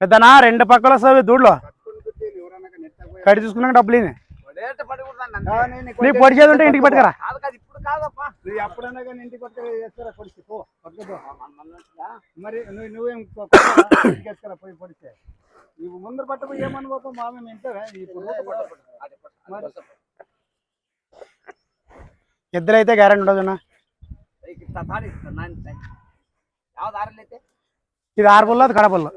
పెద్దనా రెండు పక్కల వస్తావి దూడ్లో. కడి చూసుకున్నాక డబ్బులు. నీకు పొడిచేది ఉంటే ఇంటికి పట్టుకరా. మరి నువ్వు పొడిచే. నువ్వు ముందర పట్టకు మా మేము ఎద్దులైతే గ్యారెంటీ ఉండదు ఇది ఆరు పళ్ళు అది కడపళ్ళు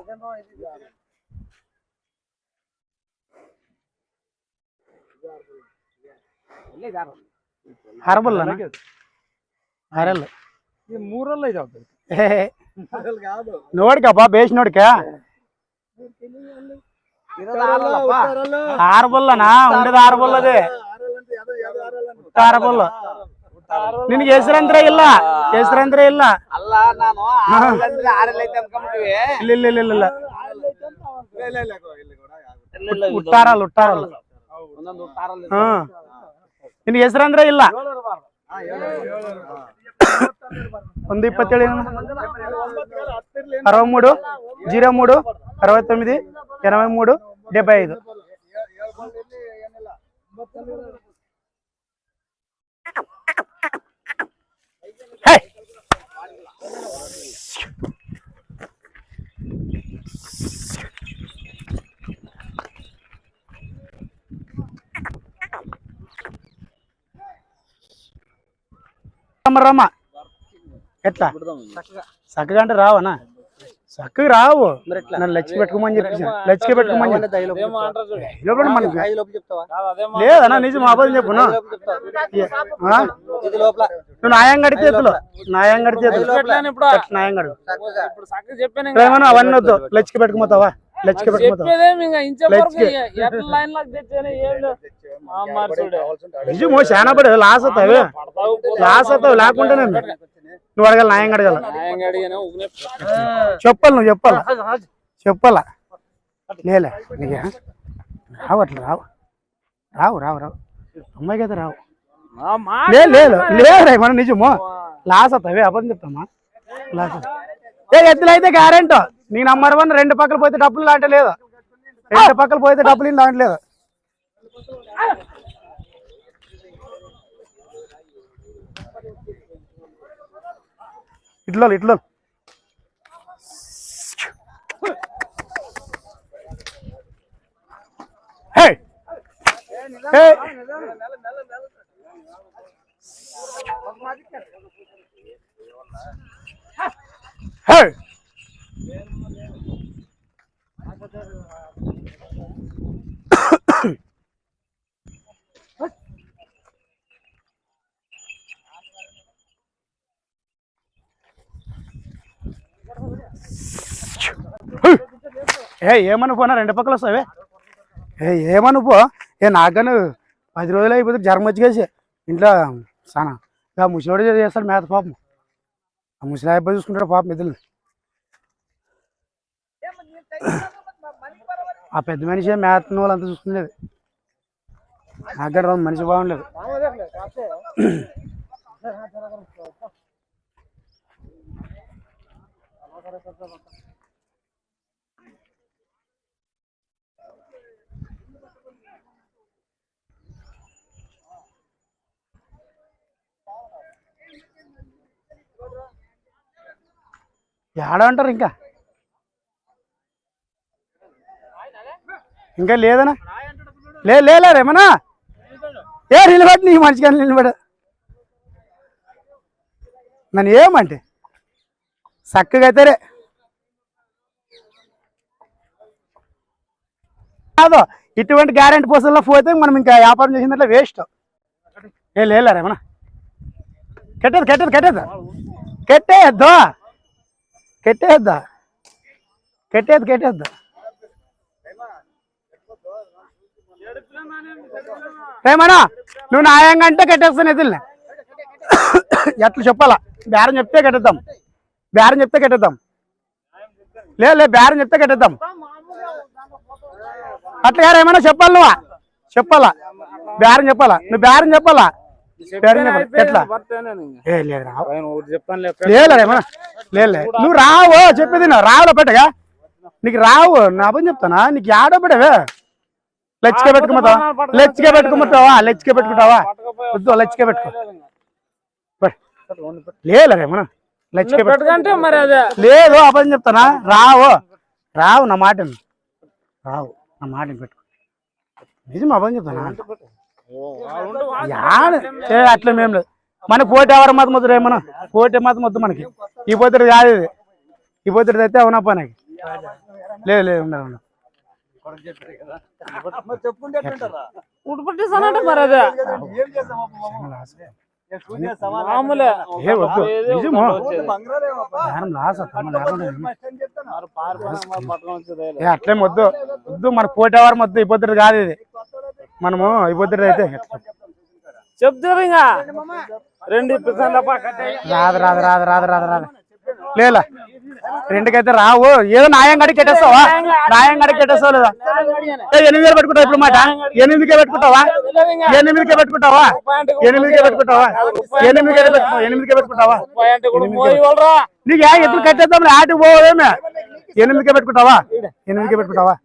అరబుల్ అరల్. మూడు రోజులు ఇది అవుతుంది. నోడికప్పా ఆరు బుల్లనా ఉండేది ఆరు బుల్లది ఆరు బుల్ల. ನಿನಗೆ ಹೆಸರಂದ್ರೆ ಇಲ್ಲ ಹೆಸರಂದ್ರೆ ಇಲ್ಲ ಅಲ್ಲ ನಾನು ಆರಲ್ಲಂದ್ರೆ ಆರಲ್ಲ ಐತೆ ಅನ್ಕೊಂಬಿಟ್ಟಿವಿ ಇಲ್ಲ ಇಲ್ಲ ಇಲ್ಲ ಇಲ್ಲ ಇಲ್ಲ లే, లే, లే, ಇಲ್ಲಿ ಕೂಡ ಆಗುತ್ತೆ. ಹುಟ್ಟಾರಲ್ಲ ಹುಟ್ಟಾರಲ್ಲ ಒಂದೊಂದು ಆರಲ್ಲಿ ಹಾ ನಿನಗೆ ಹೆಸರಂದ್ರೆ ಇಲ್ಲ ಆ, ಏಳು, ಏಳು, ಆ. ಒಂದು ಇಪ್ಪತ್ತೇಳು ಒಂಬತ್ತು ಹತ್ತಿರ್ಲಿ అరవై మూడు జీరో మూడు అరవై తొమ్మిది ఎనభై మూడు డెబ్బై ఐదు రమ్మ ఎట్లా? చక్కగా. అంటే రావనా చక్కగా రావు. నన్ను లచ్చికి పెట్టుకోమని చెప్పేసి. లచ్చికి పెట్టుకోమని చెప్పి లోపల మనకి లేదన్నా నిజం అబద్ధం చెప్పును లోపల నువ్వు న్యాయం కడు ఇప్పుడు చక్కగా. చెప్పాను ప్రేమను అవన్నీ వద్దు. లచ్చికి పెట్టుకుపోతావా? నిజమో చాలా పడి లాస్ అవుతావు. లాస్ అవుతావు లేకుంటే నేను నువ్వు అడగాలి న్యాయం అడగాల. న్యాయంగా ఊరినే చెప్పాలి నువ్వు చెప్పాలా. చెప్పాలా? లేలే. నీకే? రావు అట్లా రావు. రావు రావు రావు. అమ్మాయికి అయితే రావు లేదు లేదు లేదు మన నిజమో? లాస్ అవుతావే అబద్ధం చెప్తామా? లాస్ అవుతావు. ఏ ఎత్తులు అయితే గ్యారెంట్ నీ నంబర్ వన్ రెండు పక్కలు పోతే డబ్బులు లాంటి లేదు. రెండు పక్కలు పోతే డబ్బులు ఇన్ని లాంటి లేదు. ఇట్లో ఇట్లో హే! హే! హే! ఏ ఏమను పోనా? రెండు పక్కలు వస్తావే? ఏ ఏమను పో. ఏ నాకను పది రోజులు అయిపోతే జ్వరం వచ్చేసి ఇంట్లో సానా ఇక ముసలివాడు చేస్తాడు మేత పాపం. ఆ ముసలి అయిపోయి చూసుకుంటాడు పాప ఇద్దరు ఆ పెద్ద మనిషి మేత వాళ్ళంతా చూసుకునేది. అక్కడ మనిషి బాగుండలేదు ఏడ అంటారు ఇంకా? ఇంకా లేదనా? లే లేలే రేమనా ఏ నిలబడి నీ మనిషిగా నిలబడ నన్ను ఏమంటే? చక్కగా అయితే కాదు ఇటువంటి గ్యారెంటీ పోసల్లో పోతే మనం ఇంకా వ్యాపారం చేసినట్లే వేస్ట్ ఏ లేలే రేమనా కట్టేది కెట్టేది కెట్టేది. కట్టేద్దా కట్టేది కట్టేద్దా రేమనా నువ్వు న్యాయంగా అంటే కట్టేస్తాను ఎదుల్ని ఎట్లా చెప్పాలా బేరం చెప్తే కట్టేద్దాం బేరం చెప్తే కట్టేద్దాం లేదు లేదు బేరం చెప్తే కట్టేద్దాం అట్లా ఏమైనా చెప్పాలి నువ్వా చెప్పాలా బేరం చెప్పాలా నువ్వు బేరం చెప్పాలా లేదు లేదు నువ్వు రావు చెప్పేది నా. రావులో పెట్టగా. నీకు రావు నా అబద్ధం చెప్తానా? నీకు ఆడో పెట్టవే లచ్చికే పెట్టుకోమంటావా లచ్చికే పెట్టుకోమంటావా లచ్చికే పెట్టుకుంటావా? వద్దు లచ్చికే పెట్టుకో. లేదులేమా లచ్చికే పెట్టు పెట్టుకంటే మరి లేదు అబద్ధం చెప్తానా? రావు. రావు నా మాట. రావు నా మాట పెట్టుకో. నిజం అబద్ధం చెప్తానా? ఏ అట్లా మేం లేదు. మన పోటీ ఎవరు మత ముద్ర ఏమన్నా? పోటీ మత ముద్దు మనకి. ఈ పొద్దుడు కాదు ఇది. ఈ పొద్దుడు అయితే అవునా పనికి లేదు లేదు ఉండదు ఉండదు. మామూలే. వద్దు. అట్లేం వద్దు. వద్దు మన పోటీ ఎవరు మొద్దు ఈ పొద్దుడు కాదు ఇది. మనము పొద్దుడు అయితే. చెప్తారు ఇంకా. రెండు రాదు రాదు రాదు రాదు రాదు రాదు. లేదా రెండుకైతే రావు. ఏదో న్యాయం గడికి కట్టేస్తావా న్యాయం గడికి కట్టేస్తావా లేదా? ఏ, ఎనిమిది వేలు పెట్టుకుంటావా ఇప్పుడు మాట? ఎనిమిదికే పెట్టుకుంటావా? ఎనిమిదికే పెట్టుకుంటావా? ఎనిమిదికే పెట్టుకుంటావా? ఎనిమిదికే పెట్టుకుంటావా? ఎనిమిదికే పెట్టుకుంటావా? నీకు ఏ ఎత్తులు కట్టేద్దాం ఆటికి పోవేమే. ఎనిమిదికే పెట్టుకుంటావా? ఎనిమిదికే పెట్టుకుంటావా?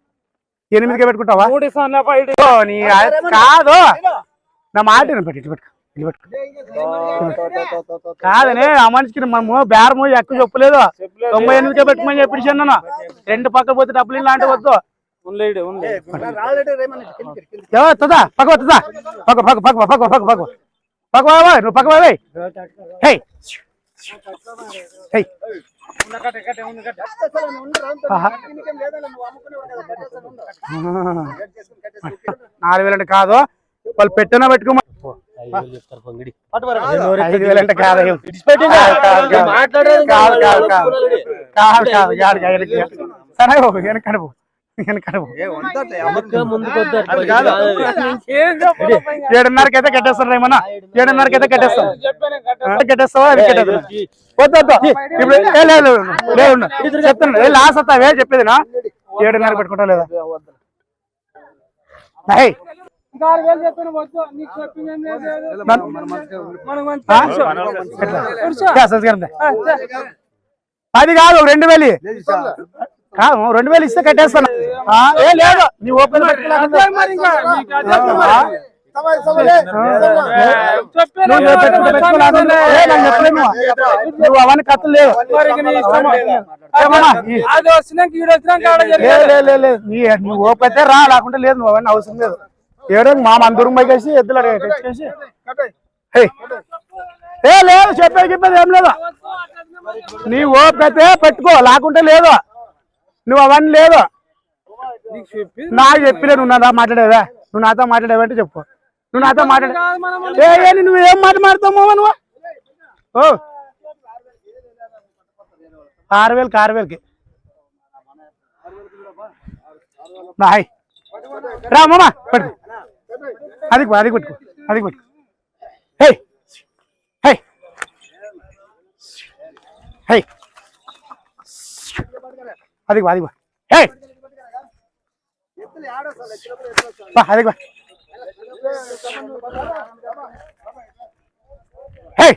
ఎనిమిదికే పెట్టుకుంటావా? కాదు. నా మాట పెట్టు ఇటు పెట్టుకో కాదనే ఆ మనిషికి మనము బేరము ఎక్కువ చెప్పలేదు. తొంభై ఎనిమిదికే పెట్టుకోమని చెప్పి అన్నాను. రెండు పక్క పోతే డబ్బులు ఇలాంటి వద్దు. పక్క వస్తుందా పక్క పక్క పక్క పక్క పక్క పక్క పక్క బాబా నువ్వు పక్క హే హే నాలుగు వేలు అంటే కాదు. వాళ్ళు పెట్టినా పెట్టుకోమా ఐదు వేలు అంటే కాదు. కాదు, కాదు, కాదు. కాదు, కాదు, కాదు. కాదు, కాదు, కాదు, కాదు, వెనక్కి. సరే బాబు, వెనక్కి కడుపు వెనక్కి కడుపు ఏడున్నరకి అయితే కట్టేస్తారు ఏమన్నా ఏడున్నరకి అయితే కట్టేస్తాం కట్టేస్తావా? అది కట్టేస్తా వద్దు ఇప్పుడు లేదు లేదు. చెప్తాను లాస్ వస్తావే చెప్పేది నా? ఏడున్నర పెట్టుకుంటా లేదా. అది కాదు ఒక రెండు వేలు. కాదు రెండు వేలు ఇస్తే కట్టేస్తాను. ఏ లేదు నీ ఓపెన్ పెట్టుకోలేకుండా. ఆ? నువ్వు అవన్నీ లేవు. నీ నువ్వు ఓపెతే రా లేకుంటే లేదు నువ్వు అవన్నీ అవసరం లేదు. ఏడో మా మందూరం పైకేసి ఎద్దులు తెచ్చేసి. ఏ లేదు చెప్పేది చెప్పేది ఏం లేదు. నీ ఓపెతే పెట్టుకో లేకుంటే లేదు. నువ్వు అవన్నీ లేదు నాకు చెప్పిలే నువ్వు నాతో మాట్లాడేవా? నువ్వు నాతో మాట్లాడేవా అంటే చెప్పు. నువ్వు నాతో మాట్లాడే నువ్వు ఏం మాట మాట్లాడతావు నువ్వు? ఓ. ఆరు వేలకి ఆరు వేలకి బాయ్. రా మామ పట్టు అది అది పట్టుకో అది పట్టుకో. హే. హే. హే. అది అది హే బా అది హే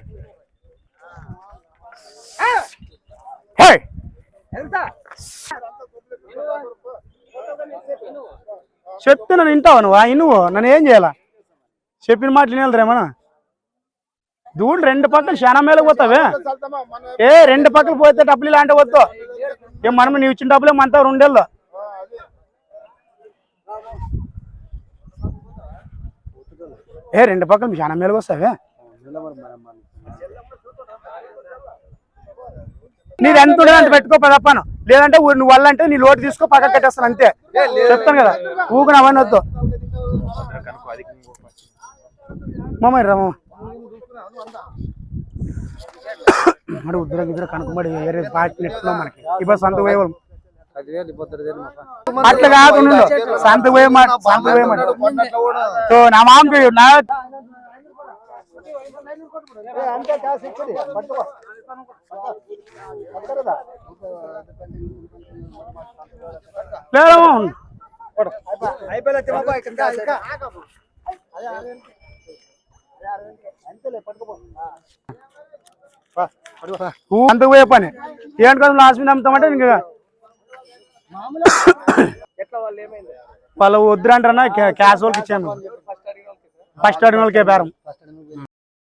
హే చెప్తే నన్ను వింటావా నువ్వు? నువ్వు నన్ను ఏం చేయాలా? చెప్పిన మాటలు వినేద్దరేమన్నా దూడు రెండు పక్కలు చాలా మేలకు పోతావే? ఏ రెండు పక్కలు పోతే డబ్బులు ఇలాంటి పోతావు ఏ మనం నీవు ఇచ్చిన డబ్బులే మనతో రెండేళ్ళు. ఏ రెండు పక్కలు చాలా మేలకు వస్తావే? నీ ఎంత ఉండదు పెట్టుకో పదప్పను లేదంటే నువ్వు వాళ్ళంటే నీ లోటు తీసుకో పక్క కట్టేస్తాను అంతే. చెప్తాను కదా. ఊకుని అవన్నీ వద్దు. మామ రా మామ. మరి ఉద్దర గిద్దర కనుకబడి వేరే పార్టీ నెట్టున్నాం మనకి ఇప్పుడు సంత పోయే వాళ్ళం. అట్లా కాకుండా సంత పోయే మాట సంత పోయే మాట సో నా మామకి నా ఏ, అంతే కాసు ఇచ్చేది పట్టుకో పట్టుకోదా లేదు అయిపోయా ఇంకా ఇంకా అంతేలే పట్టుకోపో ఊ అంతకు పోయే పని. ఏంటి కదా లాస్ట్ మీద అమ్ముతామంటే ఇంకా వాళ్ళు వద్దురంటారన్నా క్యాష్ వాళ్ళకి ఇచ్చాము ఫస్ట్ అడిగిన వాళ్ళకి ఫస్ట్ అడిగిన వాళ్ళకే బేరం.